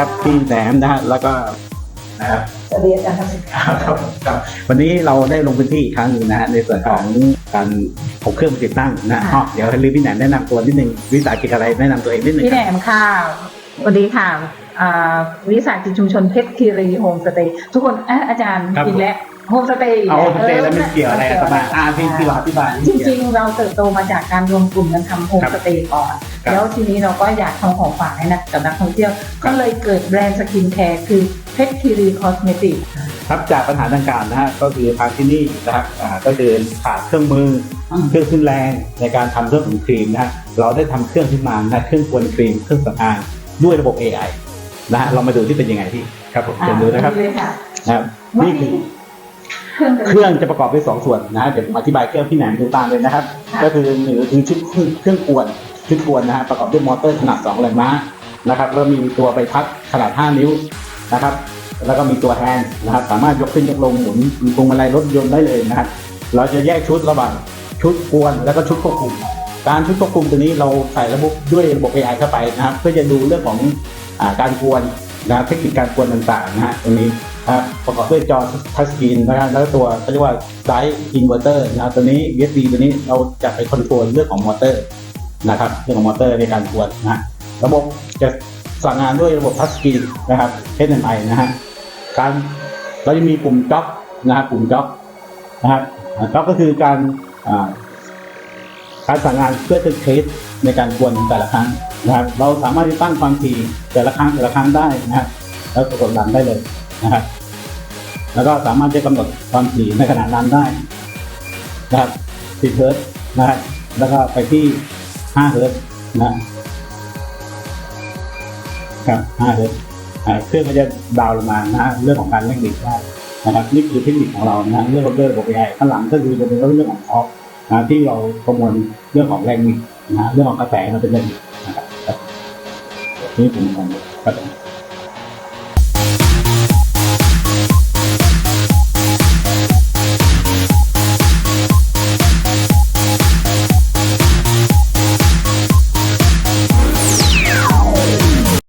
ครับพี่แหนมนะฮะแล้วก็นะครับสวัสดีอาจารย์ทักษิณครับครับ วันนี้เราได้ลงพื้นที่อีกครั้งหนึ่งนะฮะในส่วนของการเอาเครื่องมาติดตั้งนะอ๋อเดี๋ยวให้ลือพี่แหนมแนะนำตัวนิดนึงวิสาหกิจอะไรแนะนำตัวเองนิดนึงพี่แหนมค่ะสวัสดีค่ะอ่าวิสาหกิจชุมชนเพชรคีรีโฮมสเตย์ทุกคนเอะอาจารย์อีกแล้วโฮมสเตย์เอาโฮมสเตย์แล้วมันเกี่ยวอะไรกันมาอ่าพี่พี่ลาอธิบายจริง ๆ เราเติบโตมาจากการรวมกลุ่มกันทำโฮมสเตย์ก่อนครับ แล้วทีนี้เราก็อยากทำของฝากให้นักกับนักท่องเที่ยว ก็เลยเกิดแบรนด์สกินแคร์คือเพชรคีรีคอสเมติกครับจากปัญหาดังกล่าวนะฮะก็คือทางที่นี่นะครับอ่าก็คือขาดเครื่องมือเครื่องขึ้นแรงในการทำเครื่องของครีมนะฮะเราได้ทำเครื่องขึ้นมานะเครื่องกวนครีมเครื่องสำอางด้วยระบบ AI นะฮะเรามาดูที่เป็นยังไงพี่ครับผมเชิญดูนะครับเลยค่ะนะครับวันนี่คือ นี้เครื่องเครื่องจะประกอบด้วยสองส่วนนะฮะเดี๋ยวผมอธิบายเครื่องพี่แหนมดูตามเลยนะครับค่ะก็คือหนึ่งก็คือชุดเครื่องกวน ชุดกวนนะฮะประกอบด้วยมอเตอร์ขนาด2แรงม้านะครับแล้วมีตัวใบพัดขนาด 5 นิ้วนะครับ แล้วก็มีตัวแฮนด์นะครับ สามารถยกขึ้นยกลงหมุนพวงมาลัยรถยนต์ได้เลยนะครับ เราจะแยกชุดระหว่างชุดกวนแล้วก็ชุดควบคุม การชุดควบคุมตัวนี้เราใส่ระบบด้วยระบบ AI เข้าไปนะครับ เพื่อจะดูเรื่องของอการกวนนะครับเทคนิคการกวนต่างๆนะฮะตรงนี้นะครับประกอบด้วยจอทัชสกรีนนะครับแล้วก็ตัวเขาเรียกว่าไดร์อินเวอร์เตอร์นะครับตัวนี้ USB ตัวนี้เราจะไปคอนโทรลเรื่องของมอเตอร์ นะครับเรื่องของมอเตอร์ในการกวนนะระบบจะสั่งงานด้วยระบบทัชสกรีนนะครับ HMI นะฮะการเราจะมีปุ่มจ็อกนะครับปุ่มจ็อกนะครับจ็อกก็คือการอ่าการสั่งงานเพื่อจะเทสในการกวนแต่ละครั้งนะครับ เราสามารถที่ตั้งความถี่แต่ละครั้งแต่ละครั้งได้นะครับแล้วกดดันได้เลยนะครับแล้วก็สามารถจะกำหนดความถี่ในขณะนั้นได้นะครับ10เฮิร์ตซ์นะครับแล้วก็ไปที่ 5เฮิร์ตนะครับห้าเฮิร์ตเครื่องก็จะดาวลงมานะฮะเรื่องของการเร่งบิดได้นะครับนี่คือเทคนิคของเรานะฮะเรื่องของเรื่องระบบ AI ข้างหลังก็คือจะเป็นเรื่องของท็อปนะที่เราประมวลเรื่องของแรงบิดนะฮะเรื่องของกระแสมันเป็นแรงบิดนะครับครับนี่ผมมองกระแส